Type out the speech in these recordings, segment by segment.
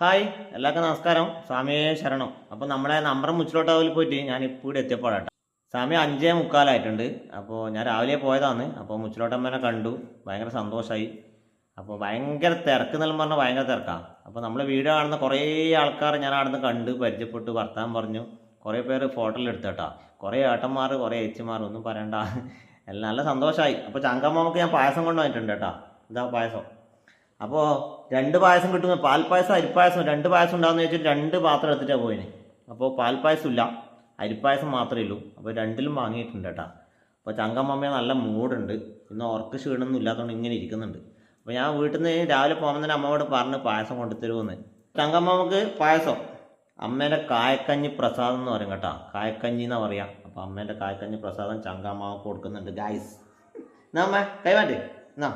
Hi എല്ലാവർക്കും നമസ്കാരം. സ്വാമിയെ ശരണം. അപ്പോൾ നമ്മളെ നമ്പർ മുച്ചിലോട്ടാവിൽ പോയിട്ട് ഞാൻ ഇപ്പോൾ ഇവിടെ എത്തിയപ്പോഴാട്ടോ സ്വാമി അഞ്ചേ മുക്കാലായിട്ടുണ്ട്. അപ്പോൾ ഞാൻ രാവിലെ പോയതാണ്. അപ്പോൾ മുച്ചിലോട്ടമ്മനെ കണ്ടു. ഭയങ്കര സന്തോഷമായി അപ്പോൾ ഭയങ്കര തിരക്ക് എന്നെല്ലാം പറഞ്ഞാൽ ഭയങ്കര തിരക്കാണ് അപ്പോൾ നമ്മൾ വീഡിയോ കാണുന്ന കുറേ ആൾക്കാർ ഞാൻ അവിടെ നിന്ന് കണ്ട് പരിചയപ്പെട്ടു വർത്താൻ പറഞ്ഞു. കുറേ പേര് ഫോട്ടോയിൽ എടുത്തേട്ടാ കുറേ ഏട്ടന്മാർ കുറേ ഏച്ചിമാർ ഒന്നും പറയണ്ട. എല്ലാം നല്ല സന്തോഷമായി അപ്പോൾ ചങ്കമ്മക്ക് ഞാൻ പായസം കൊണ്ടുവന്നിട്ടുണ്ട് കേട്ടോ. ഇതാ പായസം. അപ്പോൾ രണ്ട് പായസം കിട്ടുന്ന പാൽപ്പായസം അരിപ്പായസം രണ്ട് പായസം ഉണ്ടാകുന്ന ചോദിച്ചാൽ രണ്ട് പാത്രം എടുത്തിട്ടാണ് പോയിന്. അപ്പോൾ പാൽപ്പായസം ഇല്ല അരിപ്പായസം മാത്രമേ ഉള്ളൂ. അപ്പോൾ രണ്ടിലും വാങ്ങിയിട്ടുണ്ട് കേട്ടോ. അപ്പോൾ ചങ്കമ്മയെ നല്ല മൂടുണ്ട്. ഇന്ന് ഉറക്ക് ക്ഷീണമൊന്നും ഇല്ലാത്തതുകൊണ്ട് ഇങ്ങനെ ഇരിക്കുന്നുണ്ട്. അപ്പോൾ ഞാൻ വീട്ടിൽ നിന്ന് രാവിലെ പോകുമ്പോൾ തന്നെ അമ്മയോട് പറഞ്ഞ് പായസം കൊണ്ടുത്തരുമെന്ന് ചങ്കമ്മക്ക് പായസം. അമ്മേന്റെ കായക്കഞ്ഞി പ്രസാദം എന്ന് പറയും കേട്ടോ. കായക്കഞ്ഞി എന്നാ പറയാം. അപ്പോൾ അമ്മേന്റെ കായക്കഞ്ഞി പ്രസാദം ചങ്കമ്മക്ക് കൊടുക്കുന്നുണ്ട് ഗായ്സ് എന്നാ അമ്മ കൈമാറ്റേ. എന്നാ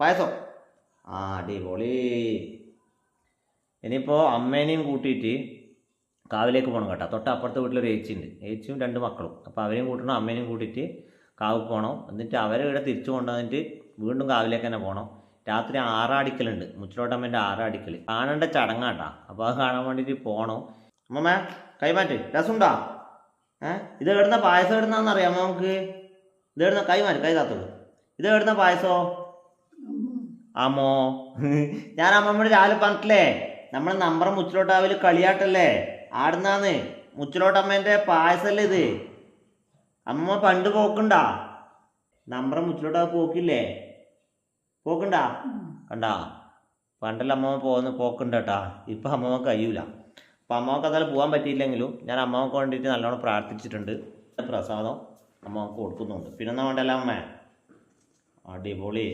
പായസം. ആ അടിപൊളി. ഇനിയിപ്പോൾ അമ്മേനെയും കൂട്ടിയിട്ട് കാവിലേക്ക് പോകണം കേട്ടോ. തൊട്ട് അപ്പുറത്തെ വീട്ടിലൊരു ഏച്ചിയുണ്ട്. ഏച്ചിയും രണ്ട് മക്കളും. അപ്പോൾ അവരെയും കൂട്ടണം അമ്മേനെയും കൂട്ടിയിട്ട് കാവ് പോകണം എന്നിട്ട് അവരെ ഇവിടെ തിരിച്ചു കൊണ്ടുവന്നിട്ട് വീണ്ടും കാവിലേക്ക് തന്നെ പോകണം രാത്രി ആറാടിക്കലുണ്ട് മുച്ചിലോട്ടമ്മേന്റെ ആറാടിക്കൽ കാണേണ്ട ചടങ്ങാട്ടാ. അപ്പോൾ അത് കാണാൻ വേണ്ടിയിട്ട് പോകണം അമ്മമ്മ കൈമാറ്റ് രസമുണ്ടാ? ഏ? ഇത് എവിടുന്ന പായസം അറിയാമോ നമുക്ക്? ഇത് എവിടുന്ന? കൈമാറ്റ് കൈ താത്തുള്ളൂ ഇത് എവിടുന്ന പായസോ? ആമോ? ഞാൻ അമ്മമ്മയുടെ രാവിലെ പറഞ്ഞിട്ടില്ലേ? നമ്മളെ നമ്പർ മുച്ചിലോട്ടാവിൽ കളിയാട്ടല്ലേ? ആടുന്നാന്ന്. മുച്ചിലോട്ടമ്മേന്റെ പായസല്ലേ ഇത്? അമ്മ പണ്ട് പോക്കുണ്ടാ? നമ്പർ മുച്ചിലോട്ടാവ് പോക്കില്ലേ? പോക്കുണ്ടാ? കണ്ടാ? പണ്ടല്ല അമ്മമ്മ പോകുന്ന പോക്കുണ്ട് കേട്ടാ. ഇപ്പം അമ്മമ്മ കഴിയൂല. അപ്പം അമ്മമ്മക്ക് അതായത് പോകാൻ പറ്റിയില്ലെങ്കിലും ഞാൻ അമ്മമ്മക്ക് വേണ്ടിയിട്ട് നല്ലോണം പ്രാർത്ഥിച്ചിട്ടുണ്ട്. പ്രസാദം അമ്മമ്മക്ക് കൊടുക്കുന്നുണ്ട്. പിന്നെ എന്നാ വേണ്ടല്ല അമ്മ? അടിപൊളി.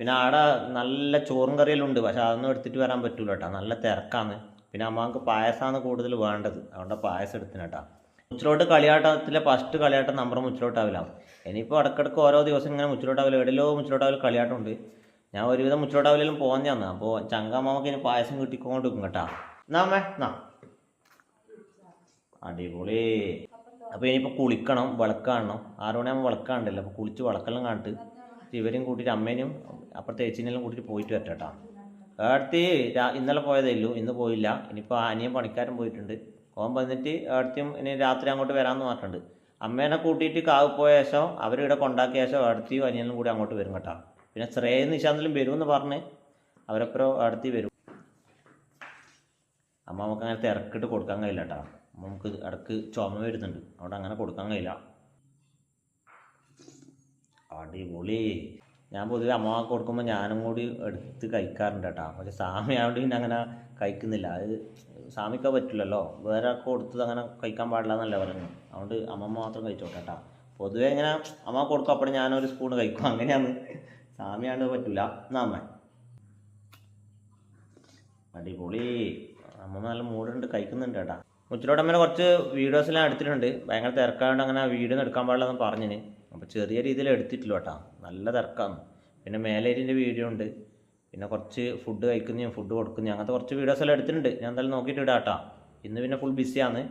പിന്നെ ആടെ നല്ല ചോറും കറിയെല്ലാം പക്ഷെ അതൊന്നും എടുത്തിട്ട് വരാൻ പറ്റൂല കേട്ടോ. നല്ല തിരക്കാണ്. പിന്നെ അമ്മയ്ക്ക് പായസമാണ് കൂടുതൽ വേണ്ടത്. അതുകൊണ്ട് പായസം എടുത്തിന് കേട്ടോ. മുച്ചിലോട്ട് കളിയാട്ടത്തിലെ ഫസ്റ്റ് കളിയാട്ടം നമ്പർ മുച്ചിലോട്ടാവിലാണ് ഇനിയിപ്പോൾ ഇടക്കിടക്ക് ഓരോ ദിവസം ഇങ്ങനെ മുച്ചിലോട്ടാവില്ല. എവിടെയല്ലോ മുച്ചിലോട്ടാവിൽ കളിയാട്ടമുണ്ട്. ഞാൻ ഒരുവിധം മുച്ചിലോട്ടാവിലും പോന്നെയാണ് അപ്പോൾ ചങ്കമ്മക്ക് ഇനി പായസം കിട്ടിക്കൊണ്ട് വെക്കും കേട്ടോ. എന്നാ അമ്മേ എന്നാ. അടിപൊളി. അപ്പോൾ ഇനിയിപ്പോൾ കുളിക്കണം വിളക്ക് കാണണം. ആറ് മണിയാകുമ്പോൾ വിളക്ക് കാണണ്ടല്ലോ. അപ്പോൾ കുളിച്ച് വിളക്കെല്ലാം കാണിട്ട് ഇവരെയും കൂട്ടിയിട്ട് അമ്മേനും അപ്പുറത്തെ ചേച്ചിനെല്ലാം കൂട്ടിയിട്ട് പോയിട്ട് വരട്ടെ കേട്ടോ ഏടത്തി ഇന്നലെ പോയതേ ഉള്ളൂ ഇന്ന് പോയില്ല. ഇനിയിപ്പോൾ അനിയൻ പണിക്കാരൻ പോയിട്ടുണ്ട്. ഓൻ വന്നിട്ട് ഏടത്തിയും ഇനി രാത്രി അങ്ങോട്ട് വരാമെന്ന് പറഞ്ഞിട്ടുണ്ട്. അമ്മേനെ കൂട്ടിയിട്ട് കാവ് പോയ ശേഷം അവരിവിടെ കൊണ്ടാക്കിയ ശേഷം ഏടത്തിയും അനിയനും കൂടി അങ്ങോട്ട് വരും കേട്ടോ. പിന്നെ ശ്രേയെന്ന് നിശാന്തിലും വരുമെന്ന് പറഞ്ഞ് അവരപ്പുറം ഏടത്തി വരും. അമ്മ നമുക്ക് അങ്ങനെ തിരക്കിട്ട് കൊടുക്കാൻ കഴിയില്ല കേട്ടോ. നമുക്ക് ഇടയ്ക്ക് ചുമ വരുന്നുണ്ട്. അതുകൊണ്ട് അങ്ങനെ കൊടുക്കാൻ കഴിയില്ല. അടിപൊളി. ഞാൻ പൊതുവെ അമ്മമാക്ക് കൊടുക്കുമ്പോൾ ഞാനും കൂടി എടുത്ത് കഴിക്കാറുണ്ട് കേട്ടോ. പക്ഷെ സാമി ആയതുകൊണ്ട് പിന്നെ അങ്ങനെ കഴിക്കുന്നില്ല. അത് സാമിക്കാൻ പറ്റില്ലല്ലോ. വേറെ ആൾക്ക് കൊടുത്തത് അങ്ങനെ കഴിക്കാൻ പാടില്ല എന്നല്ല പറയുന്നത്. അതുകൊണ്ട് അമ്മമ്മ മാത്രം കഴിച്ചോട്ടെ കേട്ടോ. പൊതുവെ ഇങ്ങനെ അമ്മ കൊടുക്കും അപ്പോൾ ഞാനൊരു സ്പൂൺ കഴിക്കും. അങ്ങനെയാണ്. സാമിയാണ്ട് പറ്റില്ല എന്നാ അമ്മ? അടിപൊളി. അമ്മമ്മ നല്ല മൂടുണ്ട് കഴിക്കുന്നുണ്ട് കേട്ടാ. മുച്ചിലോട്ടമ്മനെ കുറച്ച് വീഡിയോസ് വീഡിയോസെല്ലാം എടുത്തിട്ടുണ്ട്. ഭയങ്കര തിരക്കായതുകൊണ്ട് അങ്ങനെ വീഡിയോ എടുക്കാൻ പാടില്ലെന്ന് പറഞ്ഞിന്. അപ്പോൾ ചെറിയ രീതിയിൽ എടുത്തിട്ടില്ല കേട്ടോ. നല്ല തിരക്കാണ്. പിന്നെ മേലേരിന്റെ വീഡിയോ ഉണ്ട്. പിന്നെ കുറച്ച് ഫുഡ് കഴിക്കുന്നതും ഫുഡ് കൊടുക്കുന്നതും അങ്ങനത്തെ കുറച്ച് വീഡിയോസ് എല്ലാം എടുത്തിട്ടുണ്ട്. ഞാൻ എന്തായാലും നോക്കിയിട്ട് ഇടാം കേട്ടോ. ഇന്ന് പിന്നെ ഫുൾ ബിസിയാണ്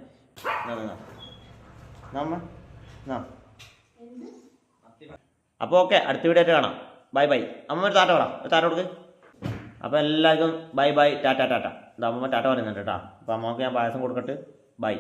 അപ്പോൾ ഓക്കെ അടുത്ത വീഡിയോ ആയിട്ട് കാണാം. ബൈ ബൈ അമ്മ ഒരു താറ്റ പറ. ഒരു താറ്റ കൊടുക്ക്. അപ്പോൾ എല്ലാവർക്കും ബൈ ബൈ ടാറ്റ ടാറ്റ. ഇത് അമ്മ ടാറ്റ പറയുന്നുണ്ട് കേട്ടോ. അപ്പോൾ അമ്മയ്ക്ക് ഞാൻ പായസം കൊടുക്കട്ട്. ബൈ